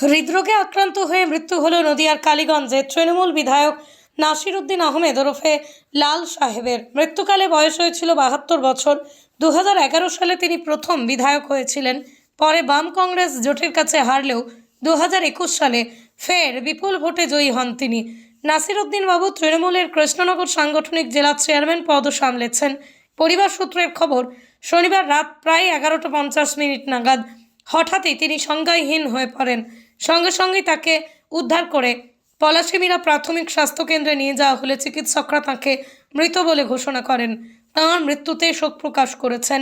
হৃদরোগে আক্রান্ত হয়ে মৃত্যু হল নদিয়ার কালীগঞ্জে তৃণমূল বিধায়ক নাসির উদ্দিন আহমেদ ওরফে লাল সাহেবের। মৃত্যুকালে বয়স হয়েছিল বাহাত্তর বছর। দু হাজার এগারো সালে তিনি প্রথম বিধায়ক হয়েছিলেন। পরে বাম কংগ্রেস জোটের কাছে হারলেও দু হাজার একুশ সালে ফের বিপুল ভোটে জয়ী হন তিনি। নাসির উদ্দিন বাবু তৃণমূলের কৃষ্ণনগর সাংগঠনিক জেলা চেয়ারম্যান পদও সামলেছেন। পরিবার সূত্রের খবর, শনিবার রাত প্রায় এগারোটা পঞ্চাশ মিনিট নাগাদ হঠাৎই তিনি সংজ্ঞাহীন হয়ে পড়েন। সঙ্গে সঙ্গেই তাকে উদ্ধার করে পলাশিমিরা প্রাথমিক স্বাস্থ্যকেন্দ্রে নিয়ে যাওয়া হলে চিকিৎসকরা তাকে মৃত বলে ঘোষণা করেন। তাঁর মৃত্যুতে শোক প্রকাশ করেছেন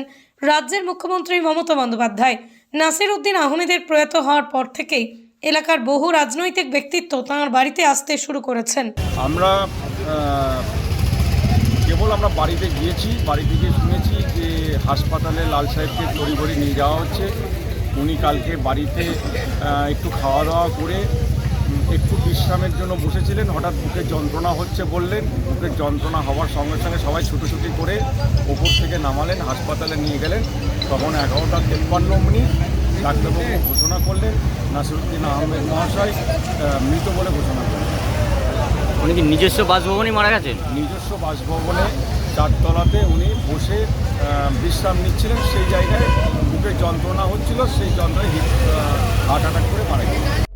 রাজ্যের মুখ্যমন্ত্রী মমতা বন্দ্যোপাধ্যায়। নাসির উদ্দিন আহমেদের প্রয়াত হওয়ার পর থেকেই এলাকার বহু রাজনৈতিক ব্যক্তিত্ব তাঁর বাড়িতে আসতে শুরু করেছেন। আমরা কেবল আমরা বাড়িতে গিয়েছি, বাড়ি থেকে শুনেছি যে হাসপাতালে লাল সাহেবকে তড়িঘড়ি নিয়ে যাওয়া হচ্ছে। উনি কালকে বাড়িতে একটু খাওয়া দাওয়া করে একটু বিশ্রামের জন্য বসেছিলেন। হঠাৎ বুকের যন্ত্রণা হচ্ছে বললেন। বুকের যন্ত্রণা হওয়ার সঙ্গে সঙ্গে সবাই ছুটোছুটি করে ওপর থেকে নামালেন হাসপাতালে নিয়ে গেলেন। তখন এগারোটা তেপ্পান্ন মিনিট ডাক্তারবাবু ঘোষণা করলেন নাসিরুদ্দিন আহমেদ মহাশয় মৃত বলে ঘোষণা করলেন। উনি কি নিজস্ব বাসভবনেই মারা গেছেন? নিজস্ব বাসভবনে চারতলাতে উনি বসে বিশ্রাম নিচ্ছিলেন। সেই জায়গায় বুকে যন্ত্রণা হচ্ছিল, সেই যন্ত্রণায় হার্ট অ্যাটাক করে মারা গেলেন।